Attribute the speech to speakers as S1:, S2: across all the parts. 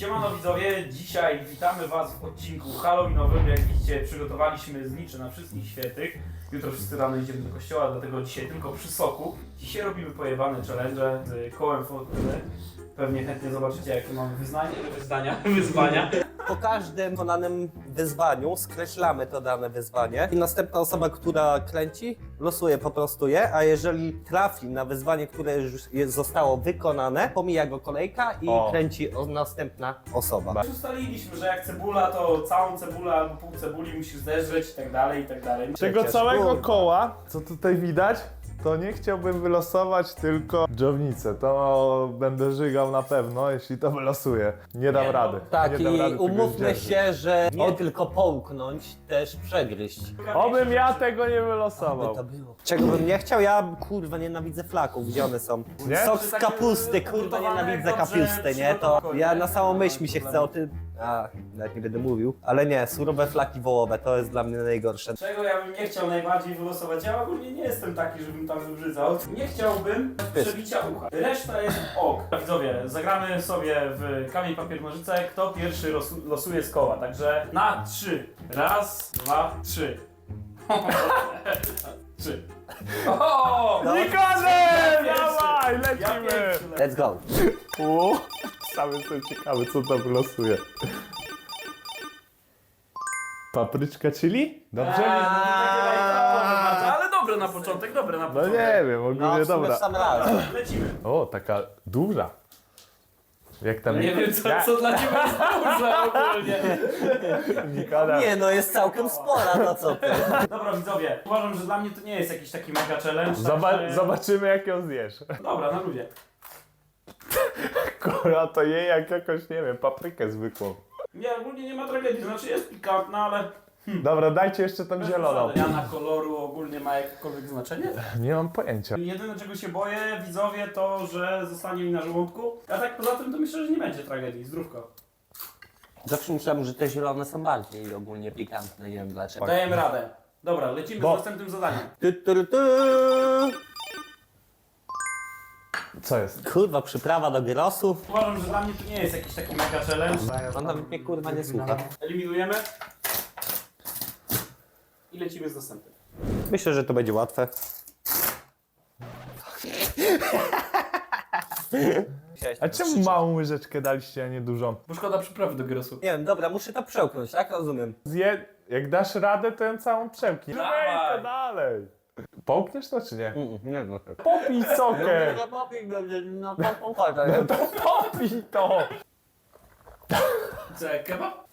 S1: Siemano widzowie, dzisiaj witamy was w odcinku Halloweenowym. Jak widzicie, przygotowaliśmy znicze na wszystkich świętych. Jutro wszyscy rano idziemy do kościoła, dlatego dzisiaj tylko przy soku. Dzisiaj robimy pojebane challenge z kołem fortuny. Pewnie chętnie zobaczycie, jakie mamy wyznania, wyznania, wyzwania.
S2: Po każdym wykonanym wyzwaniu skreślamy to dane wyzwanie i następna osoba, która kręci, losuje po prostu je, a jeżeli trafi na wyzwanie, które już jest, zostało wykonane, pomija go kolejka i
S3: O.
S2: kręci o, następna osoba.
S1: Już ustaliliśmy, że jak cebula, to całą cebulę albo pół cebuli musisz zeżreć i tak dalej, i tak dalej.
S3: Tego
S2: Przecież,
S3: całego
S2: kurwa.
S3: koła, co tutaj widać, to nie chciałbym wylosować tylko dżownicę. To będę żygał na pewno, jeśli to wylosuję. Nie dam
S1: Nie, no,
S3: rady.
S2: Tak,
S3: nie dam
S2: i
S3: rady tego
S2: umówmy
S3: zdzierżyć.
S2: się, że nie
S1: Nie.
S2: tylko połknąć, też przegryźć.
S3: Obym ja tego nie
S2: By
S3: wylosował.
S2: to było. Czego bym nie chciał? Ja kurwa nienawidzę flaków, gdzie one są?
S3: Nie?
S2: Sok z kapusty, kurwa nienawidzę kapusty, nie? To ja na samą myśl mi się chce o tym... A, nawet nie będę mówił. Ale nie, surowe flaki wołowe, to jest dla mnie najgorsze.
S1: Czego ja bym nie chciał najbardziej wylosować? Ja ogólnie nie jestem taki, żebym tam wybrzydzał. Nie chciałbym przebicia ucha. Reszta jest ok. Widzowie, zagramy sobie w kamień, papier, nożyce. Kto pierwszy losu- losuje z koła. Także na trzy. Raz, dwa, trzy. trzy. O!
S3: Nikodem!
S1: Ja
S3: Dawaj, lecimy!
S2: Let's go.
S3: Sam jestem ciekawy, co to wylosuje. Papryczka chili? Dobrze?
S1: Eee, Ale dobre na początek, dobre na
S3: No
S1: początek.
S3: nie wiem,
S2: No,
S3: ogólnie
S2: w sumie w
S3: dobra.
S2: sam raz.
S1: Lecimy.
S3: O, taka duża. Jak tam
S1: No nie wiem, co,
S3: Ja-
S1: co dla ciebie jest duże ogólnie.
S3: Nikola.
S2: Nie no, jest całkiem spora, no co ty.
S1: Dobra widzowie, uważam, że dla mnie to nie jest jakiś taki mega challenge.
S3: Zoba
S1: także-
S3: Zobaczymy, jak ją zjesz.
S1: Dobra, na ludzie.
S3: Kora to je jak jakoś, nie wiem, paprykę zwykłą.
S1: Nie, ogólnie nie ma tragedii, znaczy jest pikantna, ale...
S3: Dobra, dajcie jeszcze tą zieloną.
S1: Zmiana koloru ogólnie ma jakiekolwiek znaczenie?
S3: Nie mam pojęcia.
S1: Jedyne czego się boję, widzowie, to że zostanie mi na żołądku. A tak poza tym to myślę, że nie będzie tragedii. Zdrówko.
S2: Zawsze myślałem, że te zielone są bardziej ogólnie pikantne, nie wiem dlaczego.
S1: Dajemy radę. Dobra, lecimy
S3: Bo-
S1: z następnym zadaniem.
S2: Ty, ty, ty.
S3: Co jest?
S2: Kurwa, przyprawa do gyrosu.
S1: Uważam, że dla mnie to nie jest jakiś taki mega challenge.
S2: On nawet mnie kurwa nie słucha.
S1: Eliminujemy. I lecimy z następnym.
S2: Myślę, że to będzie łatwe.
S3: A czemu małą łyżeczkę daliście, a nie dużą?
S1: Bo szkoda przyprawy do gyrosu.
S2: Nie wiem, dobra, muszę to przełknąć, tak? Rozumiem.
S3: Zje... Jak dasz radę, to ją całą przełknij. No
S1: Dawaj.
S3: Ej, to dalej. Połkniesz to, czy nie?
S2: Mm, nie no.
S3: Popij sokę!
S2: No to pochodzę.
S3: To popij to!
S1: Co, kebab?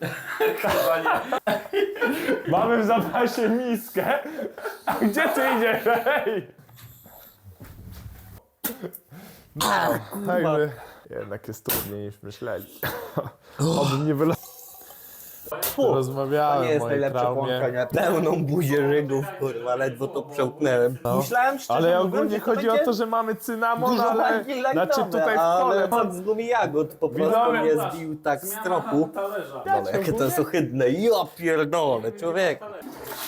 S1: Chyba nie.
S3: Mamy w zapasie miskę. A gdzie ty idziesz? Hej! Także jednak jest trudniej niż myśleli. Obym nie wylo...
S2: To
S3: Rozmawiałem
S2: nie
S3: o
S2: jest
S3: mojej
S2: najlepsze
S3: traumie.
S2: połączenie. Pełną buzię żygów, kurwa, ledwo to przełknęłem. Myślałem szczerze
S3: Ale
S2: mówiąc,
S3: ogólnie
S2: że
S3: chodzi o
S2: będzie
S3: to, że mamy cynamon,
S2: Dużo
S3: ale...
S2: bardziej lajtowe,
S3: Znaczy tutaj w
S2: ale od z gumi jagód po prostu mnie zbił tak z tropu.
S1: talerza.
S2: Dole, jakie to jest ohydne. Ja pierdolę, człowiek.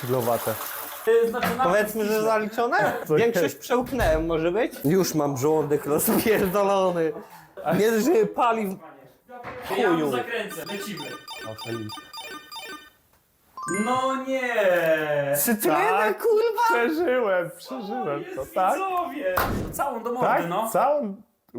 S3: Ślowate.
S1: Y, Znaczy, na-
S2: Powiedzmy, że zaliczone? Większość przełknęłem, może być? Już mam żołądek rozpierdolony. Nie, że pali...
S1: Ja
S2: chuju.
S1: mu zakręcę, lecimy. No nie!
S2: Cytrynę,
S3: Tak.
S2: kurwa!
S3: Przeżyłem,
S1: O,
S3: przeżyłem to,
S1: jest
S3: tak?
S1: widzowie! Całą do mordy,
S3: Tak?
S1: no.
S3: Całą?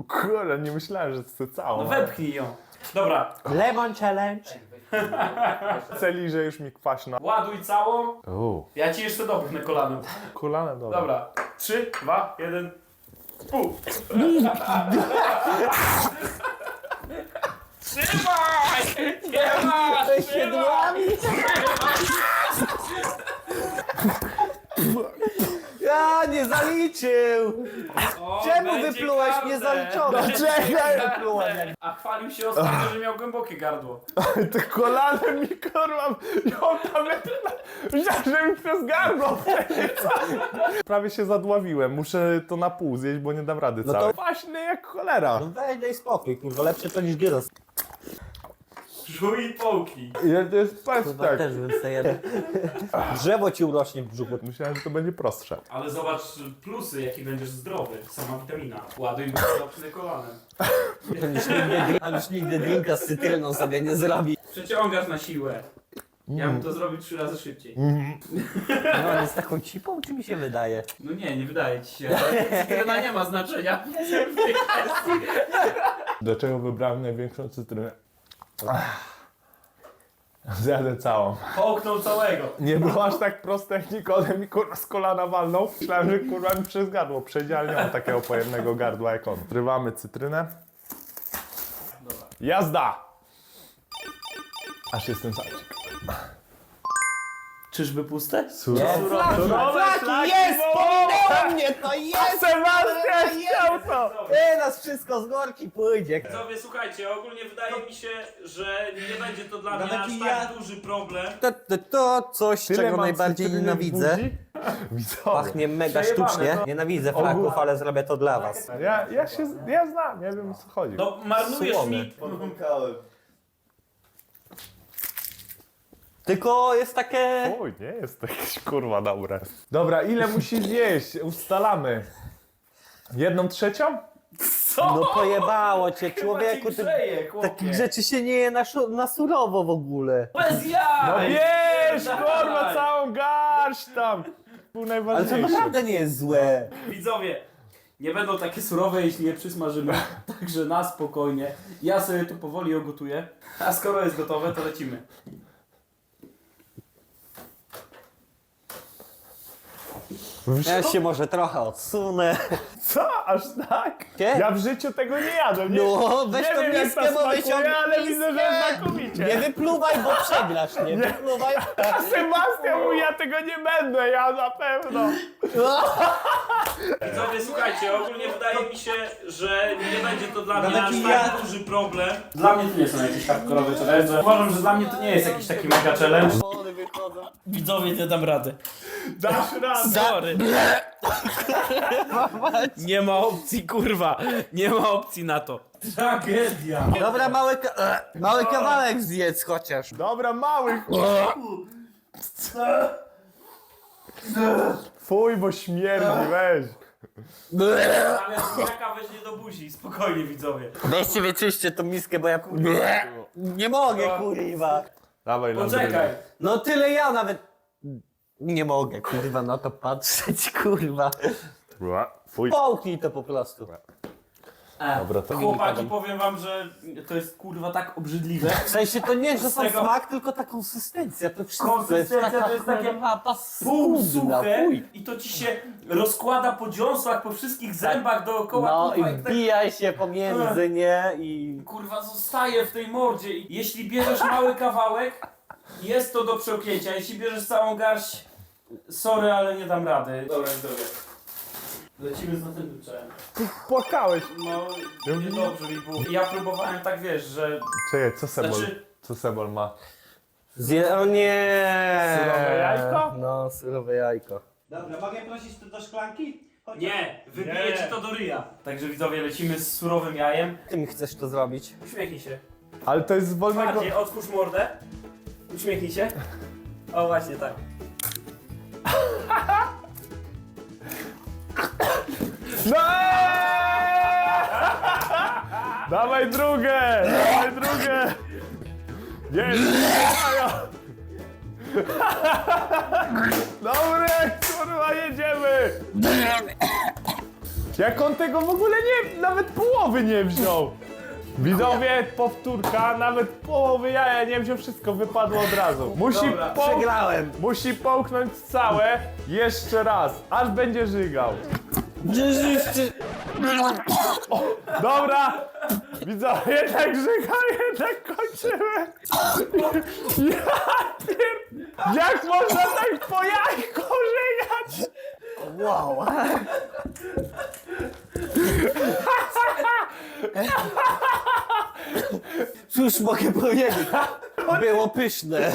S3: Kurde, nie myślałem, że to całą.
S1: No wepchnij ją. Dobra,
S2: Lemon challenge.
S3: Celi, że już mi kwaśno.
S1: ładuj całą.
S3: Uuu,
S1: Ja ci jeszcze dopchnę kolanem.
S3: kulane dobra.
S1: Dobra, trzy, dwa, jeden. Pół. Trzymaj! Nie ma!
S2: Ze siedłami. Ja nie zaliczył!
S1: O,
S2: Czemu
S1: będzie
S2: wyplułeś
S1: karne.
S2: niezaliczone?
S1: Będzie
S2: Czekaj!
S1: karne.
S2: Wyplułem.
S1: A chwalił się ostatnio, że miał głębokie gardło.
S3: To kolanem mi kurwa, ją tam Myślałem, że mi przez gardło. Prawie się zadławiłem, muszę to na pół zjeść, bo nie dam rady
S2: No to-
S3: całe. Kwaśny jak cholera.
S2: No weź daj spokój, kurwa, lepsze to niż gyros.
S1: Żuj i połknij.
S3: Ile to jest
S2: Chyba
S3: pestek?
S2: też bym sobie... Drzewo ci urośnie w brzuchu.
S3: Myślałem, że to będzie prostsze.
S1: Ale zobacz plusy, jaki będziesz zdrowy. Sama witamina. Ładuj zaprzynę kolanem.
S2: On już nigdy, on już nigdy drinka z cytryną sobie nie zrobi.
S1: Przeciągasz na siłę. Ja bym to zrobił trzy razy szybciej.
S2: No on jest taką cipą, czy mi się wydaje?
S1: No nie, nie wydaje ci się. Cytryna nie ma znaczenia. w tej kwestii.
S3: Dlaczego wybrałem największą cytrynę? Zjadę całą.
S1: Połknął całego.
S3: Nie było aż tak proste jak Nikodem mi kurwa z kolana walnął. Myślałem, że kurwa mi przez gardło przejdzie, ale nie mam takiego pojemnego gardła jak on. Zrywamy cytrynę. Jazda! Aż jestem salczyk.
S1: Czyżby puste? Surowe
S2: Flaki, jest! Pominęło mnie, to jest!
S3: Sebastian chciał to!
S2: Ty, nas wszystko z gorki pójdzie.
S1: Widzowie, słuchajcie, ogólnie wydaje mi się, że nie będzie to dla mnie
S2: Nawet
S1: aż
S2: i
S1: tak
S2: ja-
S1: duży problem.
S2: To, to, to coś,
S3: Tyle
S2: czego
S3: mam
S2: najbardziej
S3: cytryny w
S2: nienawidzę.
S3: buzi? Widzowie.
S2: Pachnie mega
S1: Przejebane,
S2: sztucznie.
S1: to-
S2: Nienawidzę flaków, ale zrobię to dla was.
S3: Ja, ja się, ja znam, nie wiem o co chodzi.
S1: No marnujesz
S2: Słomy.
S1: mi...
S2: Tylko jest takie...
S3: Oj, nie jest to jakieś kurwa dobre. Dobra, ile musi zjeść? Ustalamy. Jedną trzecią?
S1: Co?
S2: No pojebało cię,
S1: Chyba
S2: człowieku.
S1: ci
S2: Ty, takich rzeczy się nie je na, szu- na surowo w ogóle.
S1: Bez
S3: No
S1: jaj!
S3: bierz,
S1: Dawaj.
S3: kurwa, całą garść tam! Był
S2: Ale to
S3: najważniejszy.
S2: naprawdę nie jest złe.
S1: Widzowie, nie będą takie surowe, jeśli je przysmażymy. Także na spokojnie. Ja sobie tu powoli ją gotuję. A skoro jest gotowe, to lecimy.
S2: Ja się może trochę odsunę.
S3: Co? Aż tak?
S2: Nie?
S3: Ja w życiu tego nie jadłem. Nie,
S2: No, weź
S3: nie
S2: tą
S3: wiem, jak
S2: miskę,
S3: to
S2: bo
S3: smakuje,
S2: wyciągnij
S3: ale widzę, że
S2: miskę.
S3: znakomicie.
S2: Nie wypluwaj, bo przegrasz, nie? Wypluwaj.
S3: Sebastian mówi, ja tego nie będę, ja na pewno.
S1: Widzowie, słuchajcie, ogólnie wydaje mi się, że nie będzie to dla mnie aż
S2: ja-
S1: tak duży problem. Dla mnie to nie są jakieś hardkorowe challenge. Uważam, że dla mnie to nie jest jakiś taki mega challenge.
S2: Wychodzą.
S1: Widzowie, nie dam rady.
S3: Dasz radę.
S1: Sorry. Nie ma opcji, kurwa. Nie ma opcji na to. Tragedia.
S2: Dobra, mały, ka- e, mały kawałek zjedz chociaż.
S3: Dobra, mały. Fuj, bo śmierdzi, weź.
S1: Ale jaka weźmie do buzi, spokojnie widzowie.
S2: Weźcie wyczyście tą miskę, bo ja... Nie mogę, kurwa.
S3: Dawaj,
S1: Poczekaj.
S2: No tyle ja nawet... Nie mogę, kurwa, na to patrzeć, kurwa.
S3: Fuj.
S2: Połknij to po prostu.
S3: Dobra, to-
S1: Chłopaki, powiem wam, że to jest kurwa tak obrzydliwe.
S2: W sensie to nie, że
S1: Z
S2: sam
S1: tego-
S2: smak, tylko ta konsystencja. To wszystko
S1: Konsystencja to jest takie
S2: kurwa,
S1: Pół
S2: paskudna,
S1: suche
S2: fuj.
S1: i to ci się rozkłada po dziąsłach, po wszystkich zębach dookoła.
S2: No i
S1: kurwa, tak,
S2: wbijaj się pomiędzy, nie? I...
S1: kurwa zostaje w tej mordzie. I Jeśli bierzesz mały kawałek, jest to do przełknięcia. Jeśli bierzesz całą garść, sorry, ale nie dam rady. Dobra, dobra. Lecimy z następnym czarem.
S3: Płakałeś.
S1: No, niedobrze mi było. Ja próbowałem tak, wiesz, że...
S3: Czekaj, co Sebol?
S1: Znaczy-
S3: Co Sebol ma?
S2: Zje... O nie!
S3: Surowe jajko?
S2: No, surowe jajko.
S4: Dobra, mogę prosić tu do szklanki? Chodź.
S1: Nie, wybije
S3: Nie.
S1: ci to do ryja. Także widzowie, lecimy z surowym jajem.
S2: Ty mi chcesz to zrobić?
S1: Uśmiechnij się.
S3: Ale to jest z wolnego...
S1: Bardziej otwórz mordę. Uśmiechnij się. O właśnie tak.
S3: No! Dawaj drugie! Dawaj drugie! Majo! Dobre, kurwa, jedziemy! Jak on tego w ogóle nie, nawet połowy nie wziął! Widzowie, powtórka, nawet połowy jaja nie wziął, wszystko wypadło od razu. Musi,
S1: Dobra,
S3: poł-
S2: Przegrałem!
S3: musi połknąć całe jeszcze raz, aż będzie żygał. Dobra! Widzowie, jednak żygał, jednak kończymy! Ja pier... Jak można tak po jajku żygać?
S2: Wow! Cóż mogę powiedzieć? Było pyszne.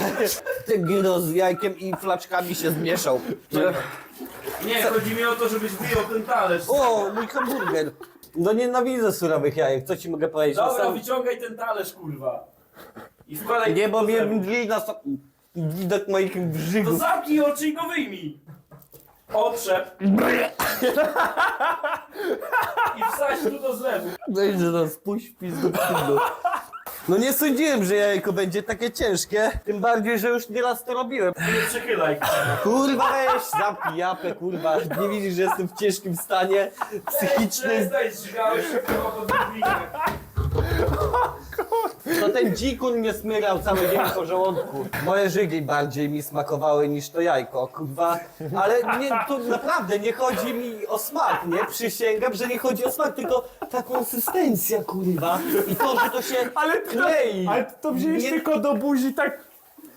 S2: Ten gyro z jajkiem i flaczkami się zmieszał.
S1: Nie, chodzi mi o to, żebyś wyjął ten talerz.
S2: O, mój hamburger. No nienawidzę surowych jajek, co ci mogę powiedzieć?
S1: Dobra,
S2: Czasem-
S1: wyciągaj ten talerz, kurwa. I wkładaj
S2: Nie, bo
S1: do
S2: mnie mdli na so... widok moich
S1: To
S2: brzygów.
S1: zamknij oczy i go wyjmij! Otrzep. I wsadź tu do zlewu.
S2: Będzie to spuść w pizdu pizdu. No nie sądziłem, że jajko będzie takie ciężkie. Tym bardziej, że już nieraz to robiłem.
S1: Nie przechylaj.
S2: Kurwa weź, zapij japę, kurwa. Nie widzisz, że jestem w ciężkim stanie psychicznym.
S1: Przestań, zżygałeś się chyba pod drobnikiem.
S2: To ten dzikun mnie smyrał cały dzień po żołądku. Moje żygi bardziej mi smakowały niż to jajko, kurwa. Ale nie, to naprawdę nie chodzi mi o smak, nie? Przysięgam, że nie chodzi o smak, tylko ta konsystencja, kurwa. I to, że to się
S3: Ale to,
S2: klei.
S3: ale to wziąłeś
S2: Nie-
S3: tylko do buzi tak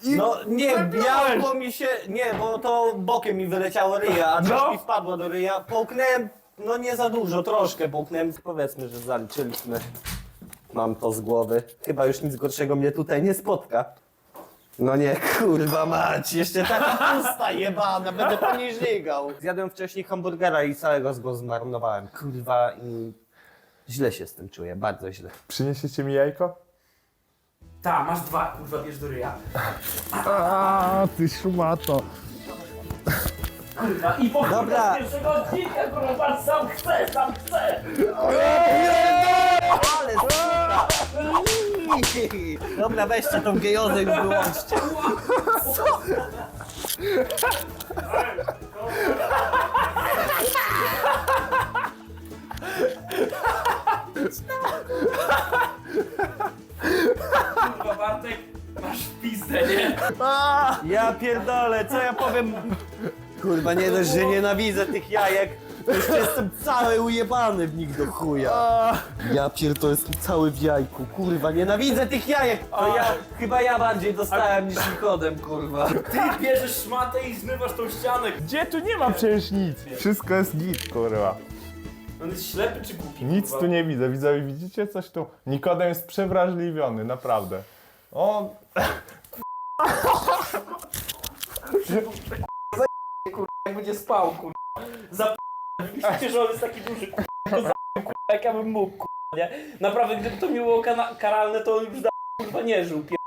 S3: i...
S2: No nie,
S3: Zabiłeś.
S2: białko mi się, nie, bo to bokiem mi wyleciało ryja, a
S3: No.
S2: mi wpadło do ryja. Połknąłem, no nie za dużo, troszkę połknąłem. Powiedzmy, że zaliczyliśmy. Mam to z głowy. Chyba już nic gorszego mnie tutaj nie spotka. No nie, kurwa mać, jeszcze taka pusta jebana, będę po niej żygał. Zjadłem wcześniej hamburgera i całego go zmarnowałem. Kurwa i źle się z tym czuję, bardzo źle.
S3: Przyniesiecie mi jajko?
S1: Ta, masz dwa, kurwa, bierz do ryja.
S3: A, ty szmato.
S1: Kurwa, i po
S2: Dobra.
S1: z pierwszego odcinka, kurwa, sam chcę, sam chcę.
S2: Ale! Dobra, weźcie tą gejozę już wyłączcie.
S1: Kurwa, Bartek, masz w pizdę, nie?
S2: Ja pierdolę, co ja powiem? Kurwa, nie dość, że nienawidzę tych jajek, jeszcze jestem cały ujebany w nich do chuja. Ja pierdolę, jestem cały w jajku, kurwa, nienawidzę tych jajek. To ja, chyba ja bardziej dostałem niż Nikodem, kurwa.
S1: Ty bierzesz szmatę i zmywasz tą ścianę.
S3: Gdzie tu nie ma przecież nic. Wszystko jest git, kurwa.
S1: On jest ślepy czy głupi?
S3: Nic
S1: kurwa?
S3: tu nie widzę. Widzowie, widzicie coś tu? Nikodem jest przewrażliwiony, naprawdę. On...
S1: Jak będzie spał, kurwa. Za Widzicie, że on jest taki duży, kurwa, jak ja bym mógł, kurwa, nie? Naprawdę, gdyby to nie było kana- karalne, to on już da, kurwa, nie żył, pier...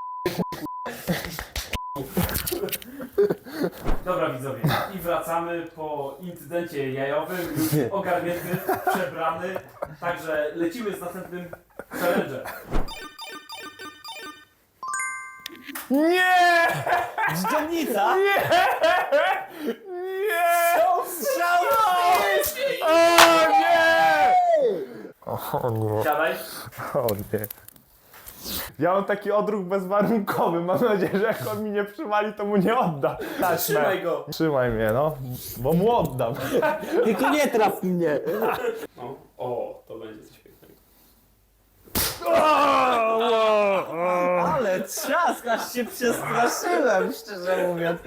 S1: Dobra widzowie, i wracamy po incydencie jajowym, już ogarnięty, przebrany, także lecimy z następnym challenge'em.
S3: Nie!
S2: Dżdżownica?
S3: Nie!
S2: Strzał
S3: O nie! O nie,
S1: Siadaj.
S3: o nie. Ja mam taki odruch bezwarunkowy. Mam nadzieję, że jak on mi nie przywali, to mu nie odda.
S1: Trzymaj go.
S3: Trzymaj mnie, no, bo mu oddam.
S2: Tylko nie traf mnie.
S1: No. O, to będzie coś pięknego.
S2: Ale trzask, aż się przestraszyłem, szczerze mówiąc.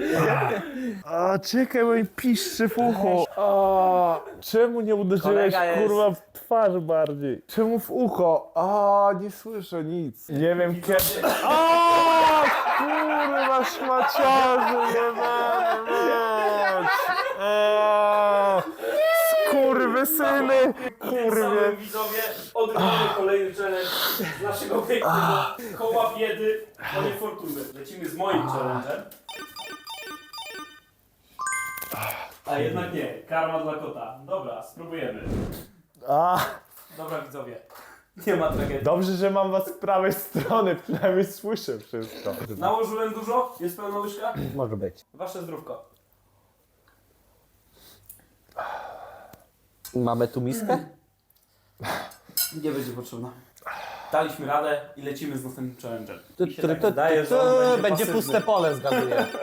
S3: A czekaj, bo mi piszczy w ucho. A, czemu nie uderzyłeś
S2: Kolega jest-
S3: kurwa w twarz bardziej? Czemu w ucho? A, nie słyszę nic. Nie wiem kiedy. A, kurwa szmaciarze, jebany mać. A,
S1: Tym
S3: kurwie.
S1: widzowie odrywamy kolejny challenge z naszego pięknego koła biedy o niefortuny. Lecimy z moim challenge'em. A jednak nie, karma dla kota. Dobra, spróbujemy.
S3: A,
S1: Dobra widzowie, nie ma tragedii.
S3: dobrze, że mam was z prawej strony, przynajmniej słyszę wszystko.
S1: Nałożyłem dużo? Jest pełna łyżka?
S2: Może być.
S1: Wasze zdrówko.
S2: Mamy tu miskę?
S1: Nie będzie potrzebna. Daliśmy radę i lecimy z następnym challenge'em.
S2: Tu, tu,
S1: tak
S2: tu,
S1: wydaje,
S2: tu,
S1: że on
S2: będzie
S1: będzie
S2: puste pole, zgaduję.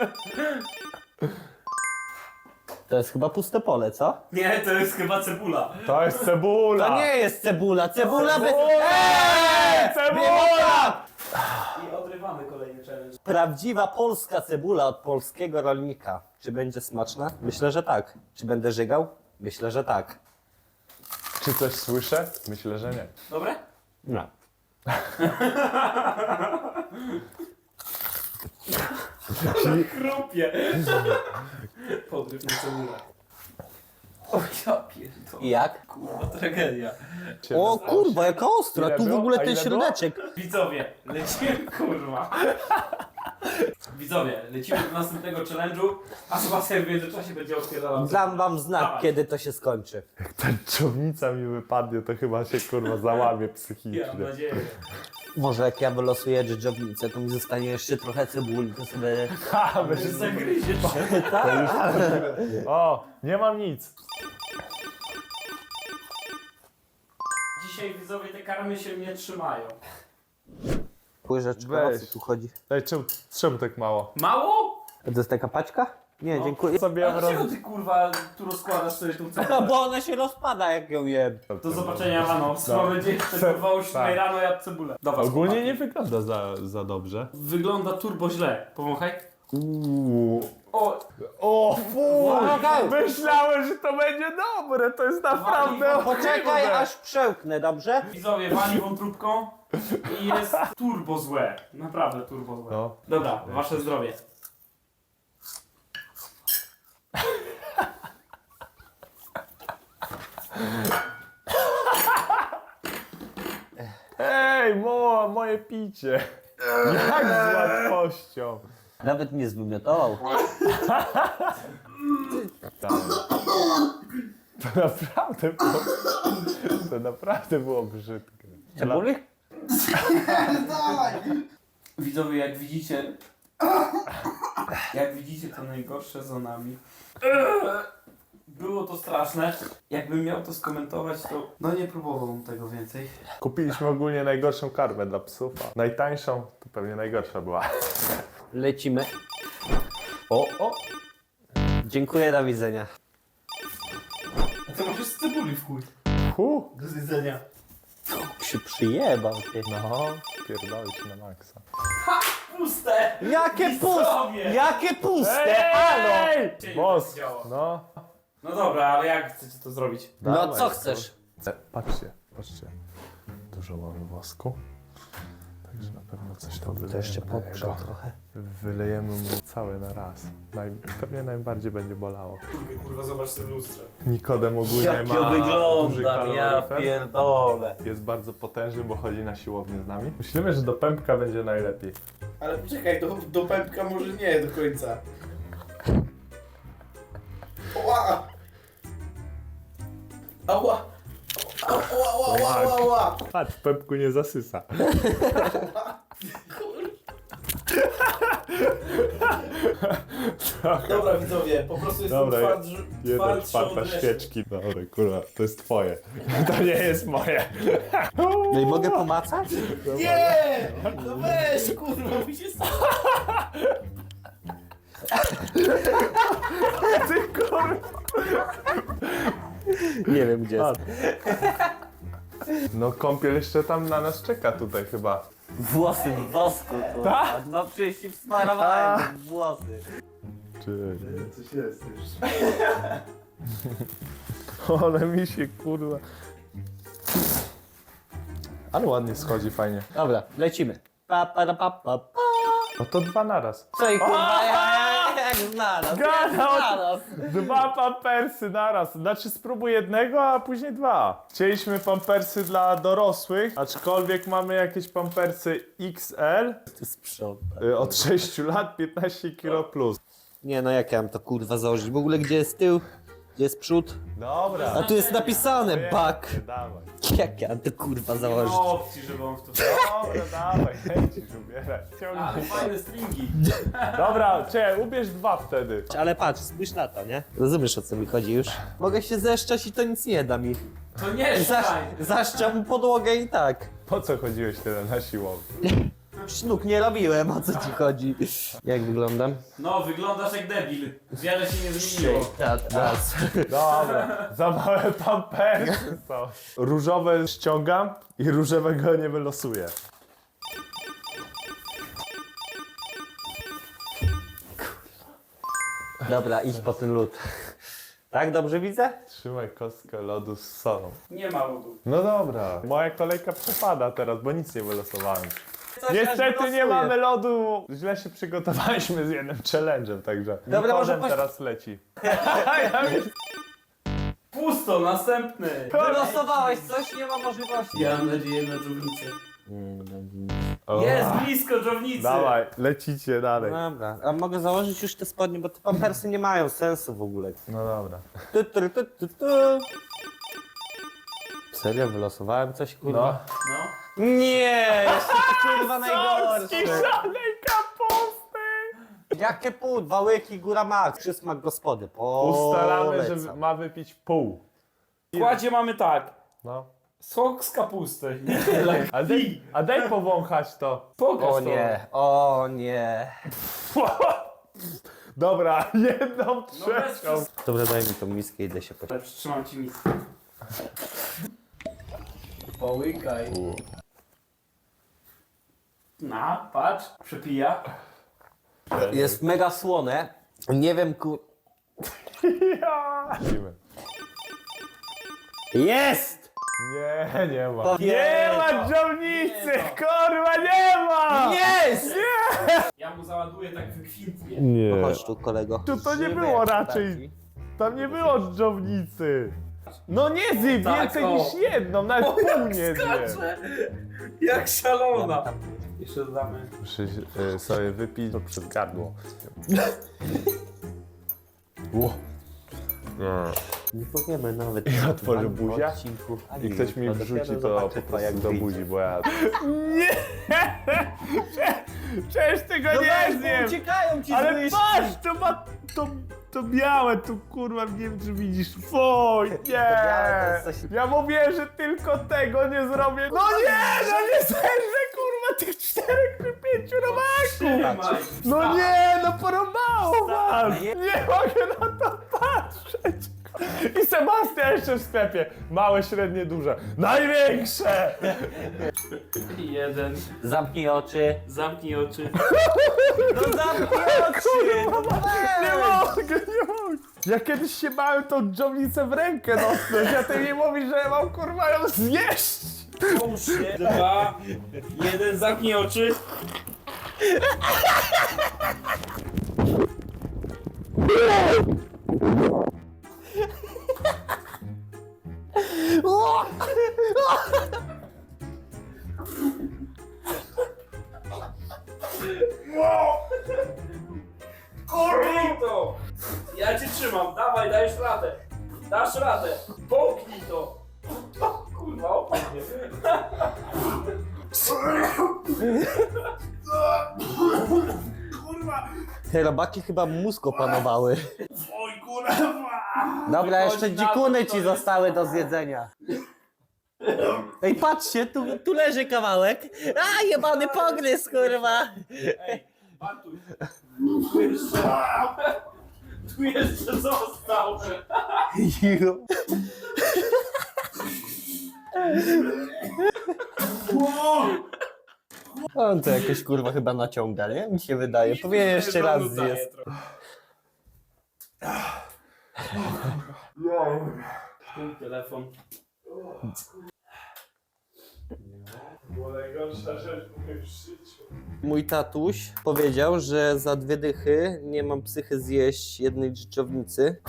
S2: To jest chyba puste pole, co?
S1: Nie, to jest chyba cebula.
S3: To jest cebula.
S2: To nie jest cebula, cebula by...
S3: Cebula!
S2: Eee!
S3: Cebula!
S1: I odrywamy kolejny challenge.
S2: Prawdziwa polska cebula od polskiego rolnika. Czy będzie smaczna? Myślę, że tak. Czy będę żygał? Myślę, że tak.
S3: Czy coś słyszę? Myślę, że nie.
S1: Dobre?
S2: No.
S1: Krupie. Podryw na cebulę. O ja pierdolę.
S2: I jak?
S1: Kurwa, tragedia.
S2: O kurwa, jaka ostra,
S3: Ile
S2: tu w
S3: było?
S2: ogóle
S3: A
S2: ten
S3: ile było?
S2: środeczek.
S1: Widzowie, lecimy, kurwa. Widzowie, lecimy do następnego challenge'u, a Sebastian w międzyczasie będzie odpierdalał.
S2: Dam wam znak,
S1: Dawaj.
S2: kiedy to się skończy.
S3: Ta czownica mi wypadnie, to chyba się kurwa załamie
S1: Ja mam
S3: psychicznie.
S1: nadzieję.
S2: Może jak ja wylosuję dżdżownicę, to mi zostanie jeszcze trochę cebuli, to sobie...
S3: Ha, będzie
S1: zagryziesz.
S3: O, nie mam nic.
S1: Dzisiaj widzowie te karmy się nie trzymają.
S2: Łyżeczka, o
S3: Weź.
S2: co tu chodzi?
S3: Ej, czemu, czemu tak mało?
S1: Mało?
S2: To jest taka paczka? Nie,
S1: No.
S2: dziękuję.
S3: Sobie
S1: A dlaczego
S3: roz...
S1: ty kurwa tu rozkładasz sobie tą
S2: No
S1: cebulę?
S2: bo ona się rozpada jak ją jem.
S1: Do zobaczenia rano.
S3: No.
S1: Mam nadzieję, że kurwa o 7
S3: Tak.
S1: rano jadł cebulę. Dobra,
S3: Ogólnie nie wygląda za, za dobrze.
S1: Wygląda turbo źle. Powąchaj.
S3: Uuu.
S1: O,
S3: O fuj! Myślałem, że to będzie dobre, to jest naprawdę
S2: Poczekaj, aż przełknę, dobrze?
S1: widzowie, wali wątróbką i jest turbo złe. Naprawdę turbo złe.
S3: No.
S1: Dobra, wasze zdrowie.
S3: Ej, mo, moje picie. Jak z łatwością.
S2: Nawet nie zwymiotował.
S3: Tak. To naprawdę było... To naprawdę było brzydkie.
S2: Cebuli?
S1: Widzowie, jak widzicie... Jak widzicie, to najgorsze za nami. Było to straszne. Jakbym miał to skomentować, to... No nie próbowałbym tego więcej.
S3: Kupiliśmy ogólnie najgorszą karmę dla psów. a Najtańszą to pewnie najgorsza była.
S2: Lecimy.
S3: O, o!
S2: Dziękuję, do widzenia.
S1: A co masz z cebuli w chuj?
S3: Hu.
S1: Do zjedzenia.
S2: Się przyjebał, ty.
S3: No, pierdolić na maksa.
S1: Puste!
S2: Jakie puste! Jakie puste! Halo!
S3: Boss! No.
S1: No dobra, ale jak chcecie to zrobić?
S2: No
S3: Dawaj,
S2: co chcesz?
S3: E, Patrzcie, patrzcie. Dużo mamy wosku. Także na pewno coś tam
S2: To
S3: wylejemy
S2: jeszcze
S3: na niego.
S2: trochę.
S3: Wylejemy mu całe na raz. Naj, pewnie najbardziej będzie bolało.
S1: Kurwa, zobacz sobie w lustrze.
S3: Nikodem ogólnie
S2: Jak
S3: ma
S2: ja
S3: duży
S2: wyglądam, ja
S3: kaloryfer.
S2: pierdolę.
S3: Jest bardzo potężny, bo chodzi na siłownię z nami. Myślimy, że do pępka będzie najlepiej.
S5: Ale poczekaj, do, do pępka może nie do końca. Ała! Ała, ała, ała, ała, ała!
S3: Patrz, w pępku nie zasysa.
S5: Dobra widzowie, po prostu jestem
S3: Dobra,
S5: twardszy,
S3: Jedna
S5: twardszy
S3: czwarta
S5: od reszty.
S3: świeczki. Dobra, kurwa, to jest twoje. To nie jest moje.
S2: No i mogę pomacać?
S5: Nie! No weź, kurwa, mi się
S3: Ty kurwa.
S2: Nie wiem gdzie jest.
S3: No kąpiel jeszcze tam na nas czeka tutaj chyba.
S2: Włosy w wosku, kurwa. No przecież się wsmarowałem w włosy.
S3: Czy...
S5: Coś jest już.
S3: One mi się kurwa. Ale ładnie schodzi, fajnie.
S2: Dobra, lecimy. Pa, pa, pa, pa, pa.
S3: No to dwa naraz.
S2: Co i kurwa, ja, jak znalazł, jak
S3: Gadał.
S2: znalazł.
S3: Dwa pampersy naraz. Znaczy spróbuj jednego, a później dwa. Chcieliśmy pampersy dla dorosłych, aczkolwiek mamy jakieś pampersy XL
S2: Ty sprząta.
S3: y, od 6 lat, 15 kg plus.
S2: Nie no, jak ja mam to kurwa założyć? W ogóle gdzie jest tył? Jest przód?
S3: Dobra.
S2: A tu jest napisane back.
S3: Dawaj.
S2: Jak ja to kurwa
S1: Nie
S2: założyć?
S1: ma opcji, żeby on w to...
S3: Dobra, dawaj, chęcisz.
S1: Ale
S3: Ciągnij.
S1: fajne stringi.
S3: Dobra, cie, ubierz dwa wtedy.
S2: Ale patrz, spójrz na to, nie? Rozumiesz o co mi chodzi już? Mogę się zeszczać i to nic nie da mi.
S1: To nie,
S2: Zasz,
S1: szukaj.
S2: zaszczam podłogę i tak.
S3: Po co chodziłeś tyle na siłownię?
S2: Sznuk nie robiłem, o co ci chodzi? Jak wyglądam?
S1: No, wyglądasz jak debil. Wiele się nie zmieniło.
S2: Raz.
S3: Dobra, za małe pampersy są. Różowe ściągam i różowego nie wylosuję.
S2: Dobra, idź po ten lód. Tak, dobrze widzę?
S3: Trzymaj kostkę lodu z solą.
S1: Nie ma lodu.
S3: No dobra, moja kolejka przepada teraz, bo nic nie wylosowałem.
S2: Coś
S3: Niestety nie mamy lodu. Źle się przygotowaliśmy z jednym challenge'em, także
S2: Dobra, może poś-
S3: teraz leci.
S1: Pusto, następny!
S2: Wylosowałeś coś? Nie ma możliwości.
S1: Ja mam nadzieję na dżownicę.
S3: O.
S1: Jest blisko dżownicy!
S3: Dawaj, lecicie dalej.
S2: Dobra, a mogę założyć już te spodnie, bo te pampersy nie mają sensu w ogóle.
S3: No dobra.
S2: Tu, tu, tu, tu, tu. Serio, wylosowałem coś, kurwa?
S3: No.
S1: No.
S2: Nie, to kurwa najgorsze.
S3: Kiszonej kapusty!
S2: Jakie pół? Dwa łyki, góra max. Przysmak gospody.
S3: Ustalamy, że ma wypić pół.
S1: W składzie mamy tak.
S3: No.
S1: Sok z kapusty. I tyle.
S3: A daj, a daj powąchać to.
S1: Pokaż
S2: O
S1: to.
S2: nie, o nie.
S3: Dobra, jedną
S1: No bez
S3: trzecią.
S1: przes-
S2: Dobra, daj mi tą miskę, idę się poświęcić.
S1: Ale przytrzymam ci miskę. Połykaj. Na, patrz, przepija.
S2: Jest mega słone. Nie wiem.
S3: Widzimy.
S2: Jest!
S3: Nie, nie ma.
S2: To
S3: Nie ma dżownicy! Kurwa, nie ma!
S2: Jest!
S1: Ja mu załaduję tak wykwintnie.
S3: Nie.
S2: Chodź tu, kolego.
S3: Tu to nie było raczej. Tam nie było dżownicy. No nie zje
S1: Tak,
S3: więcej
S1: o.
S3: niż jedną, nawet
S1: O,
S3: pół
S1: jak
S3: nie zje.
S1: skacze! Jak szalona! Jeszcze dodamy.
S3: Muszę e, sobie wypić to przez gardło. Ło.
S2: Nie powiemy nawet.
S3: Ja
S2: o
S3: otworzę buzię
S2: odcinku.
S3: I ktoś mi wrzuci to po prostu
S2: jak
S3: do buzi, bo ja... Nie! Przecież tego
S2: No
S3: nie zjem!
S2: uciekają ci z
S3: Ale patrz, to ma... To, to białe, tu kurwa, nie wiem czy widzisz. Fuj, nie!
S2: białe to jest coś-
S3: Ja mówię, że tylko tego nie zrobię. No nie, no nie zerżę kurwa tych czterech czy pięciu robaków!
S1: Trzymaj!
S3: No nie, no porąbało was!
S2: Nie.
S3: Nie mogę na to patrzeć! I Sebastian jeszcze w sklepie. Małe, średnie, duże. Największe!
S1: Jeden.
S2: Zamknij oczy.
S1: Zamknij oczy.
S2: No zamknij oczy! No
S3: Nie
S2: weź.
S3: mogę, nie mogę. Ja kiedyś się bałem tą dżownicę w rękę dotknąć, a ty mi mówisz, że ja mam kurwa ją zjeść!
S1: Połóż się. Dwa. Jeden. Zamknij oczy.
S2: robaki chyba mózg opanowały.
S1: Oj, kurwa!
S2: Dobra, jeszcze dzikuny ci zostały do zjedzenia. Ej, patrzcie, tu, tu leży kawałek. A, jebany pogryz, kurwa.
S1: Ej, Bartuś. Tu jeszcze... Tu jeszcze został.
S2: On to jakoś kurwa chyba naciąga, nie? Mi się wydaje. Powinien jeszcze raz zjeść.
S1: Twój telefon.
S3: Była najgorsza rzecz w moim życiu.
S2: Mój tatuś powiedział, że za dwie dychy nie mam psychy zjeść jednej dżdżownicy.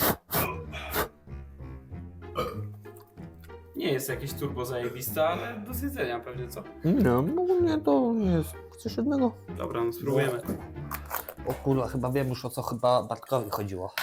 S1: Nie jest jakieś turbo zajebiste, ale do zjedzenia pewnie, co?
S2: No, ogólnie to nie jest. Chcesz jednego?
S1: Dobra, no spróbujemy.
S2: O kurwa, chyba wiem już o co chyba Bartkowi chodziło.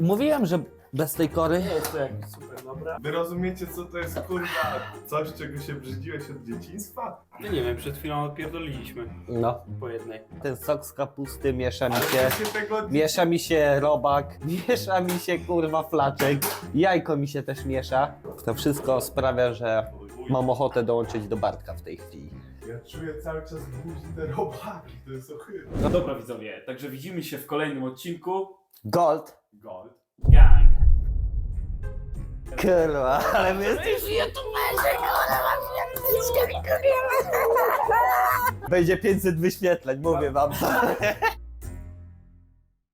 S2: Mówiłem, że bez tej kory.
S1: Nie jest to super dobra.
S6: Wy rozumiecie, co to jest kurwa coś, czego się brzydziłeś od dzieciństwa?
S1: Ja nie wiem, przed chwilą odpierdoliliśmy
S2: No,
S1: po jednej.
S2: ten sok z kapusty miesza mi się.
S6: się tego
S2: Miesza mi się robak, miesza mi się kurwa flaczek, jajko mi się też miesza. To wszystko sprawia, że mam ochotę dołączyć do Bartka w tej chwili.
S6: Ja czuję cały czas buzi te robaki, to jest ohydne.
S1: No dobra widzowie, także widzimy się w kolejnym odcinku.
S2: Gold.
S6: Gold.
S1: Gang.
S2: Kurwa, ale my jesteśmy youtuberzy, kurwa, Będzie 500 wyświetleń, mówię wam.